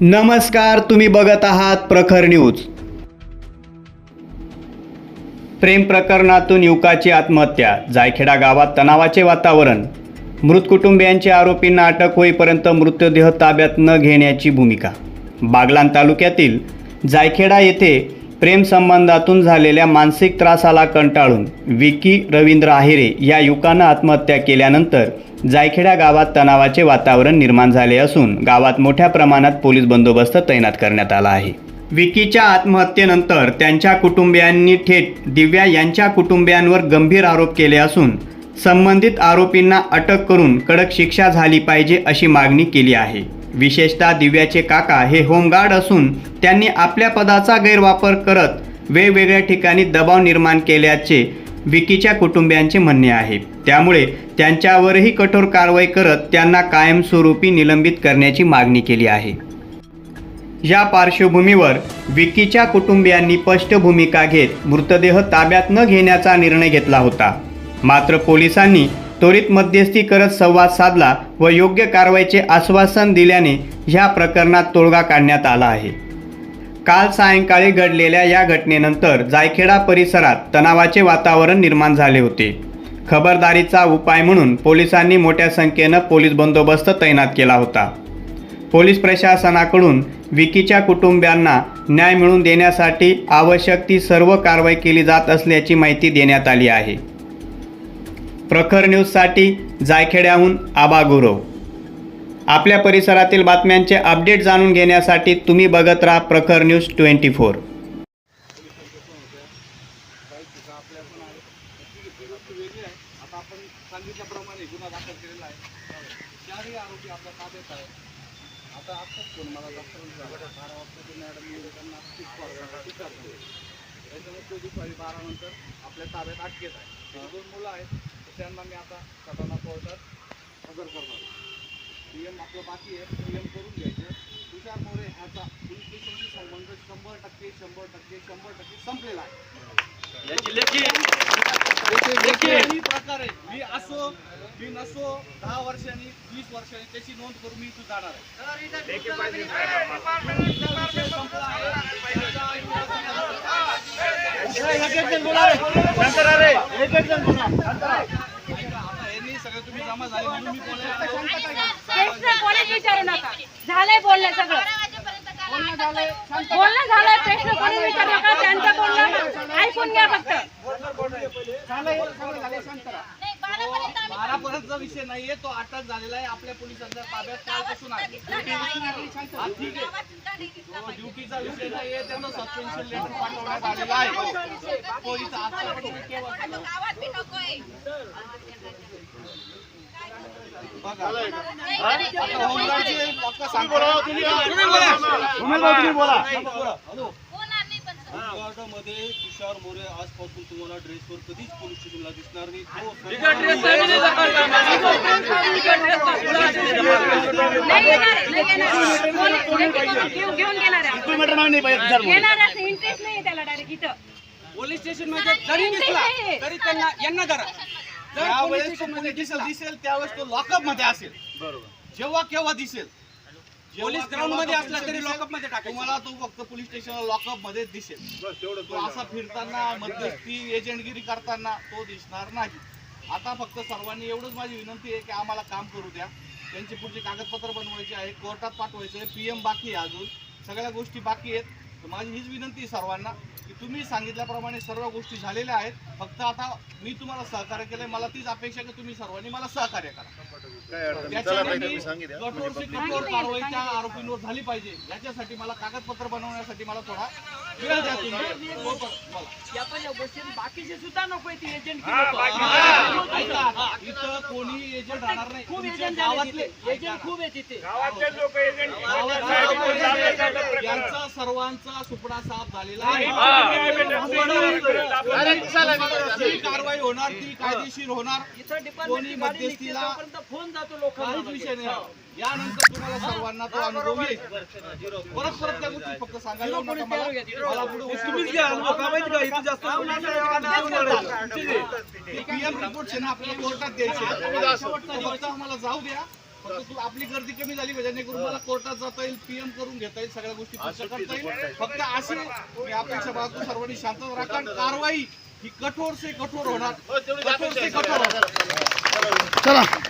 नमस्कार तुम्ही बघत आहात प्रखर न्यूज. प्रेम प्रकरणातून युवकाची आत्महत्या जायखेडा गावात तणावाचे वातावरण. मृत कुटुंबियांचे आरोपींना अटक होईपर्यंत मृतदेह ताब्यात न घेण्याची भूमिका. बागलान तालुक्यातील जायखेडा येथे प्रेमसंबंधातून झालेल्या मानसिक त्रासाला कंटाळून विकी रवींद्र आहिरे या युवकानं आत्महत्या केल्यानंतर जायखेडा गावात तणावाचे वातावरण निर्माण झाले असून गावात मोठ्या प्रमाणात पोलीस बंदोबस्त तैनात करण्यात आला आहे. विकीच्या आत्महत्येनंतर त्यांच्या कुटुंबियांनी थेट दिव्या यांच्या कुटुंबियांवर गंभीर आरोप केले असून संबंधित आरोपींना अटक करून कडक शिक्षा झाली पाहिजे अशी मागणी केली आहे. विशेषतः दिव्याचे काका हे होमगार्ड असून त्यांनी आपल्या पदाचा गैरवापर करत वेगवेगळ्या ठिकाणी दबाव निर्माण केल्याचे विकीच्या कुटुंबियांचे म्हणणे आहे. त्यामुळे त्यांच्यावरही कठोर कारवाई करत त्यांना कायमस्वरूपी निलंबित करण्याची मागणी केली आहे. या पार्श्वभूमीवर विकीच्या कुटुंबियांनी स्पष्ट भूमिका घेत मृतदेह ताब्यात न घेण्याचा निर्णय घेतला होता. मात्र पोलिसांनी त्वरित मध्यस्थी करत संवाद साधला व योग्य कारवाईचे आश्वासन दिल्याने ह्या प्रकरणात तोडगा काढण्यात आला आहे. काल सायंकाळी घडलेल्या या घटनेनंतर जायखेडा परिसरात तणावाचे वातावरण निर्माण झाले होते. खबरदारीचा उपाय म्हणून पोलिसांनी मोठ्या संख्येनं पोलीस बंदोबस्त तैनात केला होता. पोलीस प्रशासनाकडून विकीच्या कुटुंबियांना न्याय मिळवून देण्यासाठी आवश्यक ती सर्व कारवाई केली जात असल्याची माहिती देण्यात आली आहे. प्रखर न्यूजसाठी जायखेड्याहून आबा गुरव. आपल्या परिसरातील बातम्यांचे अपडेट जाणून घेण्यासाठी तुम्ही बघत राहा प्रखर न्यूज ट्वेंटी फोर. त्याच्यामुळे तो दुपारी बारा नंतर आपल्या ताब्यात अटकेत आहे. दोन मुलं आहेत. त्यांना मी आता सटाणा कोर्टात हजर करणार पी एम आपलं बाकी आहे पी एम करून घ्यायचं तुषार मोरे ह्याचा पोलीस स्टेशनशी संबंध शंभर टक्के शंभर टक्के शंभर टक्के संपलेला आहे प्रकारे मी असो मी नसो दहा वर्षांनी वीस वर्षांनी त्याची नोंद करून मी इथून जाणार आहे विषय संपला आहे. आता यांनी जमा झाले म्हणून मी बोलायला प्रश्न कोणीच विचारू नका. झालंय बोलणं सगळं. बोलणं झालंय प्रश्न कोणी विचारू नका त्यांचं बोलणं ऐकून घ्या फक्त. बारा पर्यंतचा विषय नाहीये तो अटक झालेला आहे. आपल्या पोलिसांच्या ताब्यात कालपासून आहे. हा, ठीक आहे. ड्युटीचा विषय नाहीये त्यांना सस्पेन्शन लेटर पाठवण्यात आलेला आहे. तो इथं आता पण केव्हा बघा. आता होमगार्डचे फक्त सांगतो तुम्ही बोला. होमगार्डमध्ये तुषार मोरे आजपासून तुम्हाला ड्रेसवर कधीच पोलीस स्टेशनला दिसणार नाही. पोलीस लेखी घेऊन घेऊन घेणार आहे. घेणार असं इंटरेस्ट नाही त्याला डायरेक्ट इथं पोलीस स्टेशनमध्ये जरी दिसला तरी त्यांना यांना धरा ज्यावेळेस तो स्टेशनमध्ये पोलीस दिसला दिसेल त्यावेळेस तो लॉकअपमध्ये असेल जेव्हा केव्हा दिसेल पोलीस ग्राउंडमध्ये असला तरी लॉकअपमध्ये तुम्हाला तो फक्त पोलीस स्टेशनला लॉकअपमध्ये दिसेल. तो असा फिरताना मध्यस्थी एजंटगिरी करताना तो दिसणार नाही. आता फक्त सर्वांनी एवढंच माझी विनंती आहे की आम्हाला काम करू द्या. त्यांची पुढची कागदपत्र बनवायची आहे कोर्टात पाठवायचं आहे पी एम बाकी आहे अजून. सगळ्या गोष्टी बाकी आहेत. तर माझी हीच विनंती आहे सर्वांना की तुम्ही सांगितल्याप्रमाणे सर्व गोष्टी झालेल्या आहेत. फक्त आता मी तुम्हाला सहकार्य केलंय मला तीच अपेक्षा आहे की तुम्ही सर्वांनी मला सहकार्य करा. त्याच्याने मी कठोर कारवाई त्या आरोपींवर झाली पाहिजे याच्यासाठी मला कागदपत्र बनवण्यासाठी मला थोडा वेळ द्या तुम्ही. हो, बोला. या पण या गोष्टी बाकीचे सुद्धा नको ती एजंट इथं कोणी एजंट राहणार नाही. खूप एजंट गावातले एजंट खूप आहे तिथे. गावातले यांचा सर्वांचा सुपडा साफ झालेला आहे. जी कारवाई होणार ती कायदेशीर होणार. कोणी मध्यस्थीला फोन जातो लोकांना. काहीच विषय नाही. यानंतर तुम्हाला सर्वांना तो अनुभव येईल. परत परत त्या गोष्टी फक्त सांगायला येऊ नका मला. मला पुढे तुम्हीच घ्या पीएम रिपोर्ट आहे ना आपल्याला कोर्टात द्यायचे. फक्त आम्हाला जाऊ द्या. आपली गर्दी कमी झाली पाहिजे जेणेकरून मला कोर्टात जाता येईल पीएम करून घेता येईल सगळ्या गोष्टी करता येईल. फक्त अशी मी अपेक्षा बाळगतो सर्वांनी शांतता राखा. कारवाई ही कठोर से कठोर होणार कठोर से कठोर होणार.